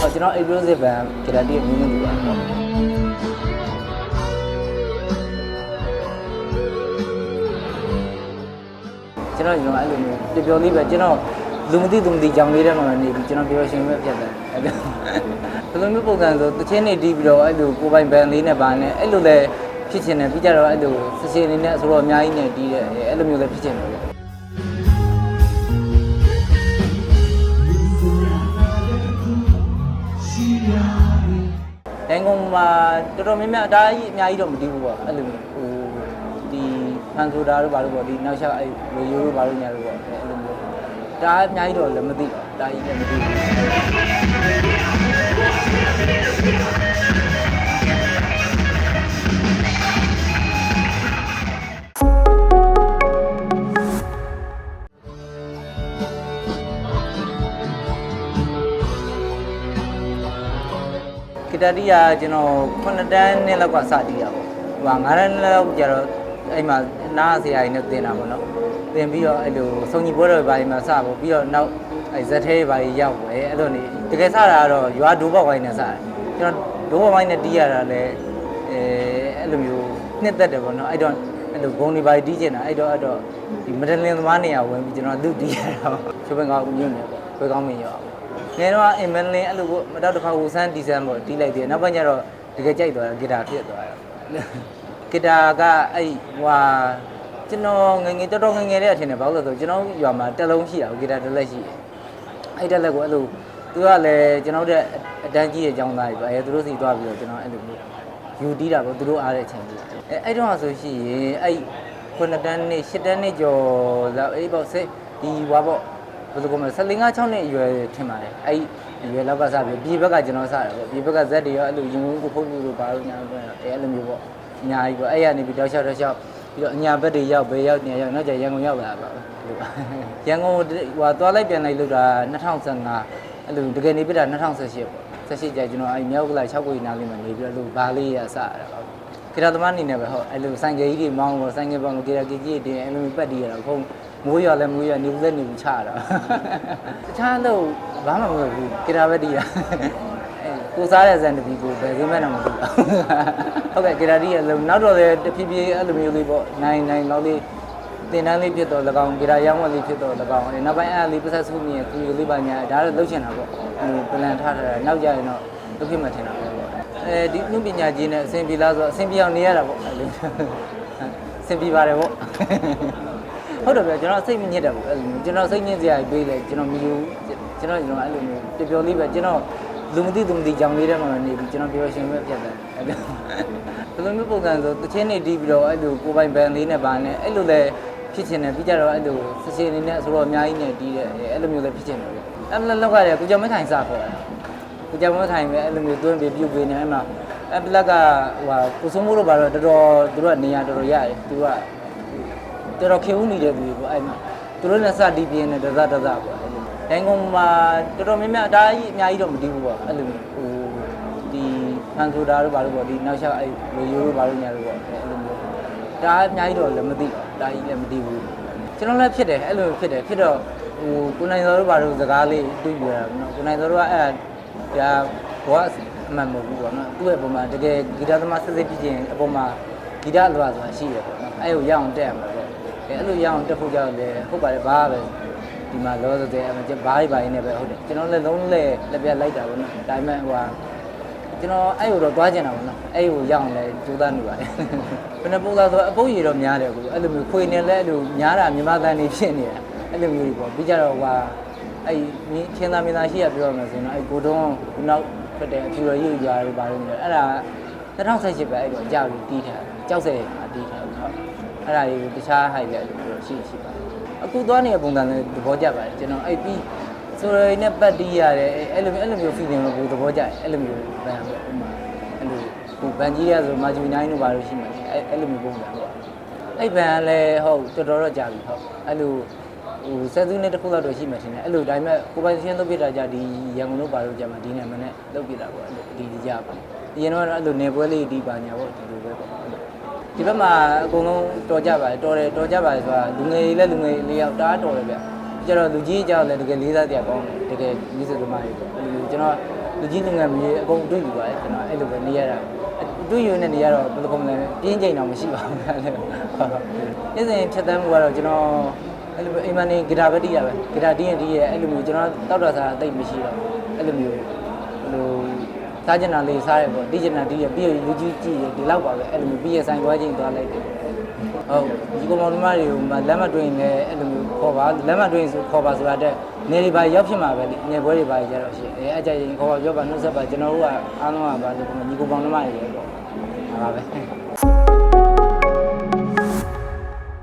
ဟောကျွန်တော် explosive band ဂီတာတီးမင်းမင်းတူပါပေါ့ကျွန်တော်ကျွန်တော်အဲ့လိုမျိုးပျော်ပျော်လေးပဲကျွန်တော်လူမသိသူမသိကြောင်လေးထဲမှာနေပြီးကျွန်တော်ပျော်ရှင်ပဲဖြစ်တယ်အဲ့လိုဘယ်လိုမျိုးပုံစံဆိုတချင်းနေတီးပြီးတော့အဲ့လိုကိုပိုင်ဘန်လေးနဲ့ပါနဲ့အဲ့လိုလည်းဖြစ်ချင်တယ်ပြီးကြတော့အဲ့လိုစစနေနဲ့ဆိုတော့အများကြီးနဲ့တီးတယ်အဲ့လိုမျိုးလည်းဖြစ်ချင်တယ် ရန်ကုန်မှာတော်တော်များများအတားကြီးအများကြီးတော့မတည်ဘူးပေါ့အဲ့လိုမျိုးဟိုဒီဖန်ဆိုတာတို့ဘာလို့ပေါ့ဒီနောက်ချက်အဲ့လိုရိုးတို့ဘာလို့ညာတို့ပေါ့အဲ့လိုမျိုးတားအများကြီးတော့လည်းမသိပါတားကြီးလည်းမသိဘူး ဂီတာတီးကကျွန်တော်9တန်းနဲ့လောက်ကစတီးတာပေါ့ဟို9တန်းလောက်ကျတော့အဲ့မှာနားဆရာကြီးနဲ့တင်တာပေါ့နော်တင်ပြီးတော့အဲ့လိုစုံညီပွဲတော်ဘာကြီးမှာစပေါ့ပြီးတော့နောက်အဲ့ဇက်သေးဘာကြီးရောက်ပဲအဲ့လိုနေတကယ်စတာကတော့ရွာဒိုးပေါက်ဝိုင်းနဲ့စတယ်ကျွန်တော်ဒိုးပေါက်ဝိုင်းနဲ့တီးရတာလည်းအဲအဲ့လိုမျိုးနှစ်သက်တယ်ပေါ့နော်အဲ့တော့အဲ့လိုဂုံဒီဘာကြီးတီးကျင်တာအဲ့တော့အဲ့တော့ဒီမဒလင်သမားနေရာဝင်ပြီးကျွန်တော်သူ့တီးရတာပေါ့ချိုးပင်ကောင်းညွန့်နေပေါ့ခွေးကောင်းမင်းရောပေါ့ ငယ်တော့အင်မန်လင်အဲ့လိုကိုမတော့တစ်ခါဟိုဆန်းဒီဇန်ပေါ့တီးလိုက်တယ်နောက်ပိုင်းကျတော့တကယ်ကြိုက်သွားတာဂီတာဖြစ်သွားတာဂီတာကအဲ့ဟွာကျွန်တော်ငယ်ငယ်တော်တော်ငယ်ငယ်လေးအထင်တယ်ဘာလို့လဲဆိုကျွန်တော်ရွာမှာတက်လုံးရှိတာဂီတာတစ်လက်ရှိတယ်အဲ့တက်လက်ကိုအဲ့လိုသူကလည်းကျွန်တော်တို့အတန်းကြီးရဲ့အကြောင်းသားကြီးပေါ့အဲသူတို့စီသွားပြီးတော့ကျွန်တော်အဲ့လိုမျိုးယူတီးတာပေါ့သူတို့အားတဲ့အချိန်ကြီးအဲအဲ့တော့ဆိုရှိရင်အဲ့ခုနှစ်တန်းနဲ့ရှစ်တန်းနဲ့ကျော်လောက်အဲ့ပေါ့စစ်ဒီဟွာပေါ့ ဘယ်လိုကောမလဲ15 6နှစ်အရွယ်ထင်ပါတယ်အဲ့အရွယ်လောက်ကစပြီးပြည်ဘက်ကကျွန်တော်စတယ်ပေါ့ပြည်ဘက်ကဇက်တွေရောအဲ့လိုရင်ဝင်ကိုဖုန်းမျိုးလိုပါလို့ညာတော့အဲ့အဲ့လိုမျိုးပေါ့အများကြီးပေါ့အဲ့ရနေပြီးတော့ရှောက်တော့ရှောက်ပြီးတော့အညာဘက်တွေရောက်ဘယ်ရောက်နေရောက်နောက်ကျရန်ကုန်ရောက်လာပါရန်ကုန်ဟိုသွားလိုက်ပြန်လိုက်လို့တာ2015အဲ့လိုတကယ်နေပြတာ2018ပေါ့18ကျကျွန်တော်အဲ့မြောက်ကလာ6ကိုနားလေးမှာနေပြီးတော့လို့ဘာလေးရစရတာပေါ့ကိရသမားအနေနဲ့ပဲဟုတ်အဲ့လိုဆိုင်ကယ်ကြီးတွေမောင်းပေါ့ဆိုင်ကယ်ပေါင်းကိရကြီးကြီးတွေအဲ့လိုမျိုးပတ်တည်ရတာဖုန်း မိုးရွာလဲမိုးရွာနေဘူးလဲနေဘူးချတာတခြားတော့ဘာမှမဟုတ်ဘူးကိရပဲတည်ရအဲကိုစားတဲ့ဇန်တပီကိုဘယ်စင်းမဲ့တော့မသိဘူးဟုတ်ကဲ့ကိရတီးရလုံးနောက်တော့လည်းတဖြည်းဖြည်းအဲ့လိုမျိုးလေးပေါ့နိုင်နိုင်လောက်လေးတင်တန်းလေးဖြစ်တော့၎င်းဂီတာရောင်းဝယ်လေးဖြစ်တော့၎င်းအဲနောက်ပိုင်းအဲ့လေးပတ်သက်စုမြင်ခူရီလေးပါညာဒါတော့လှုပ်ချင်တာပေါ့ဟိုပလန်ထားထားတာနောက်ကြရင်တော့လုပ်ဖြစ်မှထင်တာပဲပေါ့အဲဒီနှုပညာကြီးနဲ့အဆင်ပြေလားဆိုတော့အဆင်ပြေအောင်နေရတာပေါ့အဲ့လိုအဆင်ပြေပါတယ်ပေါ့ ဟုတ်တယ်ဗျကျွန်တော်စိတ်မညစ်တယ်ပေါ့အဲ့လိုကျွန်တော်စိတ်ညစ်စရာပေးလေကျွန်တော်မယူကျွန်တော်ကျွန်တော်အဲ့လိုမျိုးပျော်ပျော်လေးပဲကျွန်တော်လူမသိသူမသိကြောင်လေးထဲမှာနေပြီးကျွန်တော်ပျော်ရှင်ပဲဖြစ်တယ်အဲ့လိုဘယ်လိုမျိုးပုံစံဆိုတချင်းနေတီးပြီးတော့အဲ့လိုကိုပိုင်ဘန်လေးနဲ့ပါနဲ့အဲ့လိုလဲဖြစ်ချင်တယ်ပြီးကြတော့အဲ့လိုစစနေနဲ့ဆိုတော့အများကြီးနဲ့တီးတယ်အဲ့လိုမျိုးလည်းဖြစ်ချင်တယ်အဲ့လိုလောက်ကလည်းကိုကြောင်မခိုင်စခေါ်တာကိုကြောင်မခိုင်ပဲအဲ့လိုမျိုးတွင်းပြီးပြုတ်ပေးနေအဲ့မှာအဲ့ပလက်ကဟိုကိုစုံမိုးတို့ဘာတော့တော်တော်သူတို့ကနေရာတော်တော်ရတယ်သူက တော်တော်ခေဦးနေတဲ့သူတွေပေါ့အဲ့မှာသူတို့နဲ့စတီးပြင်းနေတသတသပေါ့အဲ့လိုရန်ကုန်မှာတော်တော်များများအတားကြီးအများကြီးတော့မတီးဘူးပေါ့အဲ့လိုမျိုးဟိုဒီဖန်ဆိုတာတို့ဘာလို့ပေါ့ဒီနောက်ချက်အဲ့လိုရိုးတို့ဘာလို့ညာတို့ပေါ့အဲ့လိုမျိုးဒါအများကြီးတော့လည်းမသိပါဘူးဒါကြီးလည်းမသိဘူးကျွန်တော်လည်းဖြစ်တယ်အဲ့လိုဖြစ်တယ်ဖြစ်တော့ဟိုကိုနိုင်စောတို့ဘာလို့စကားလေးတွေ့ပြရတာနော်ကိုနိုင်စောတို့ကအဲ့ဒါဘောအမှန်မဟုတ်ဘူးပေါ့နော်သူ့ရဲ့ပုံမှာတကယ်ဂီတသမားစစ်စစ်ဖြစ်ခြင်းအပေါ်မှာဂီတအလွာဆိုတာရှိရပေါ့နော်အဲ့ကိုရအောင်တက်ရမှာပေါ့ အဲအဲ့လိုရအောင်တက်ဖို့ကြောက်လေဟုတ်ပါတယ်ဘာပဲဒီမှာလောဆယ်အမှဘားဘားနေပဲဟုတ်တယ်ကျွန်တော်လည်းလုံးလဲလက်ပြလိုက်တာပေါ့နော်ဒါပေမဲ့ဟိုဟာကျွန်တော်အဲ့ကိုတော့တွားကျင်တာပေါ့နော်အဲ့ကိုရောက်အောင်လဲကြိုးစားနေပါတယ်ဘယ်နှပုံသားဆိုအပုပ်ရည်တော့များတယ်ကိုအဲ့လိုမျိုးခွေနေလဲအဲ့လိုများတာမြမတန်နေဖြစ်နေတာအဲ့လိုမျိုးကြီးပေါ့ပြီးကြတော့ဟိုအဲ့မြင်းချင်းသားမြင်းသားရှိရပြောရမယ်ဆိုရင်တော့အဲ့ကိုတုံးခုနောက်ဖက်တဲ့အဖြူရရုပ်ရွာတွေပါတယ်နေအဲ့ဒါ2018ပဲအဲ့တော့အကြောက်ကြီးတီးထားကြောက်စဲအတီးထားဟုတ် အဲ့ဒါကြီးတခြားဟိုက်လက်လို့ရှိရှိပါတယ်အခုသွားနေတဲ့ပုံစံနဲ့သဘောကျပါတယ်ကျွန်တော်အဲ့ပြီးဆိုရယ်နဲ့ပတ်တီးရတယ်အဲ့လိုမျိုးအဲ့လိုမျိုး feeling ကိုသဘောကျတယ်အဲ့လိုမျိုးဗန်ပေါ့ဥမာအဲ့လိုဟိုဗန်ကြီးရဆိုမာဂျူနိုင်တို့ဘာလို့ရှိမှလဲအဲ့အဲ့လိုမျိုးပုံစံပေါ့အဲ့ဗန်ကလည်းဟုတ်တော်တော်တော့ကြာပြီဟုတ်အဲ့လိုဟိုဆက်စုနဲ့တစ်ခုလောက်တော့ရှိမှထင်တယ်အဲ့လိုဒါပေမဲ့ကိုပိုင်ရှင်းလုပ်ပြတာကြဒီရန်ကုန်တို့ဘာလို့ကြာမှဒီနယ်မနဲ့လုပ်ပြတာပေါ့အဲ့လိုဒီကြပါအရင်တော့အဲ့လိုနေပွဲလေးဒီပါညာပေါ့ဒီလိုပဲပေါ့အဲ့လို ဒီဘက်မှာအကုန်လုံးတော်ကြပါတယ်တော်တယ်တော်ကြပါတယ်ဆိုတာလူငယ်လေးလည်းလူငယ်လေးယောက်တအားတော်တယ်ဗျကျတော့လူကြီးကြောက်လည်းတကယ်လေးစားတရားကောင်းတယ်တကယ်မိစသမားတွေပေါ့အဲ့လိုကျွန်တော်လူကြီးလူငယ်မြေအကုန်တွေ့ယူပါတယ်ကျွန်တော်အဲ့လိုပဲနေရတာတွေ့ယူနေနေရတော့ဘယ်လိုကောမလဲပြင်းချိန်တော့မရှိပါဘူးအဲ့လိုဟုတ်နေ့စဉ်ဖြတ်တန်းမှုကတော့ကျွန်တော်အဲ့လိုပဲအိမ်မနေဂီတာပဲတီးရပဲဂီတာတီးရင်တီးရအဲ့လိုမျိုးကျွန်တော်တောက်တာစားတိတ်မရှိတော့အဲ့လိုမျိုးဟို စားကျင်တာလေးစားရပေါ့တီးကျင်တာတီးရပြီးရလူကြီးကြည့်ရဒီလောက်ပါပဲအဲ့လိုမျိုးပြီးရဆိုင်သွားချင်းသွားလိုက်တယ်ဟုတ်ဒီကောင်မောင်နှမတွေကိုလက်မတွင်လည်းအဲ့လိုမျိုးခေါ်ပါလက်မတွင်ဆိုခေါ်ပါဆိုတာတဲ့နေတွေပါရောက်ဖြစ်မှာပဲလေနေပွဲတွေပါကြတော့ရှိအဲအကြရင်ခေါ်ပါပြောပါနှုတ်ဆက်ပါကျွန်တော်တို့ကအားလုံးကပါလို့ညီကောင်မောင်နှမတွေပဲပေါ့ဟာပါပဲ